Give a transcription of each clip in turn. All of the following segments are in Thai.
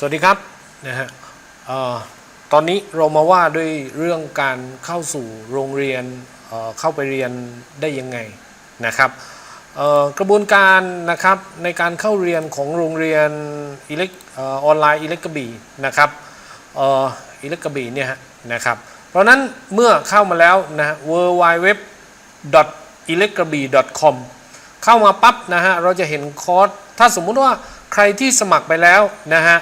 สวัสดีครับนะฮะออตอนนี้เรามาว่าด้วยเรื่องการเข้าสู่โรงเรียนเเข้าไปเรียนได้ยังไงนะครับกระบวนการนะครับในการเข้าเรียนของโรงเรียนอิเล็กออนไลน์อิเล็กกระบี่นะครับเอออิเล็กกระบี่เนี่ยนะครับ เพราะนั้นเมื่อเข้ามาแล้วนะ w w w e l e c t r a b i com เข้ามาปั๊บนะฮะเราจะเห็นคอร์สถ้าสมมุติว่าใครที่สมัครไปแล้วนะฮะ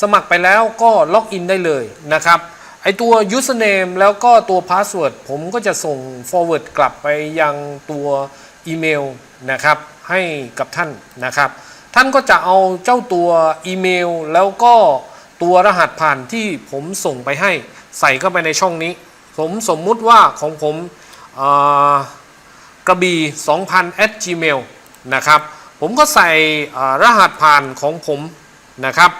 สมัครไปแล้วก็ล็อกอินได้เลยนะครับไอตัว username แล้วก็ตัว password ผมก็จะส่ง forward กลับไปยังตัวอีเมลนะครับให้กับท่านนะครับ ท่านก็จะเอาเจ้าตัวอีเมลแล้วก็ตัวรหัสผ่านที่ผมส่งไปให้ใส่เข้าไปในช่องนี้ ผมสมมุติว่าของผมกระบี่2000 at gmail นะครับ ผมก็ใส่รหัสผ่านของผมนะครับ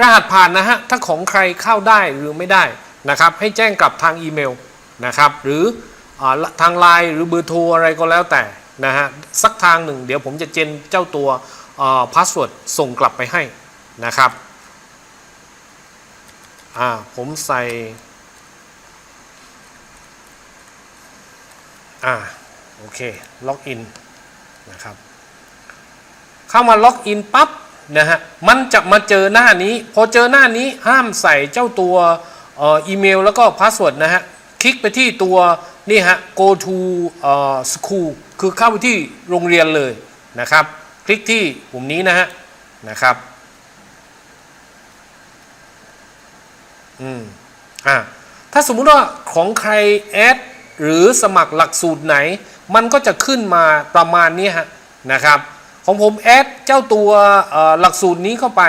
รหัสผ่านนะฮะ ถ้าของใครเข้าได้หรือไม่ได้นะครับ ให้แจ้งกลับทางอีเมลนะครับ หรืออทางไลน์หรือเบอร์โทรอะไรก็แล้วแต่นะฮะ สักทางหนึ่ง เดี๋ยวผมจะเจนเจ้าตัวพาสเวิร์ดส่งกลับไปให้นะครับ อ่า ผมใส่ อ่า โอเค ล็อกอินนะครับ เข้ามาล็อกอินปั๊บ นะฮะมันจะมาเจอหน้านี้ พอเจอหน้านี้ห้ามใส่เจ้าตัวอ,อีเมลแล้วก็พาสเวิร์ดนะฮะคลิกไปที่ตัวนี่ฮะ go to school คือเข้าไปที่โรงเรียนเลยนะครับ คลิกที่ปุ่มนี้นะฮะนะครับอืมอ่าถ้าสมมุติว่าของใครแอดหรือสมัครหลักสูตรไหน มันก็จะขึ้นมาประมาณนี้ฮะนะครับ ของผมแอดเจ้าตัวเอ่อหลักสูตรนี้เข้าไป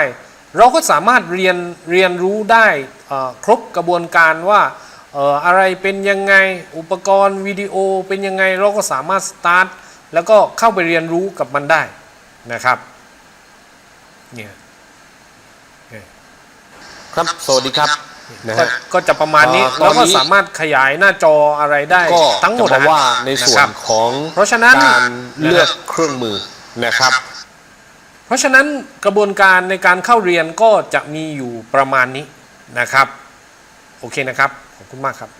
เราก็สามารถเรียนเรียนรู้ได้เอ่อครบกระบวนการว่าเอ่ออะไรเป็นยังไงอุปกรณ์วิดีโอเป็นยังไงเราก็สามารถสตาร์ทแล้วก็เข้าไปเรียนรู้กับมันได้นะครับเนี่ยครับสวัสดีครับนะก็ฮะก็จะประมาณนี้อ่าแล้วก็ตอนนี้สามารถขยายหน้าจออะไรได้ก็ทั้งหมดจะนะมาว่าในส่วะคนรับของเพราะฉะนั้นการเลือกเครื่องมือ นะครับ เพราะฉะนั้นกระบวนการในการเข้าเรียนก็จะมีอยู่ประมาณนี้นะครับ โอเคนะครับ ขอบคุณมากครับ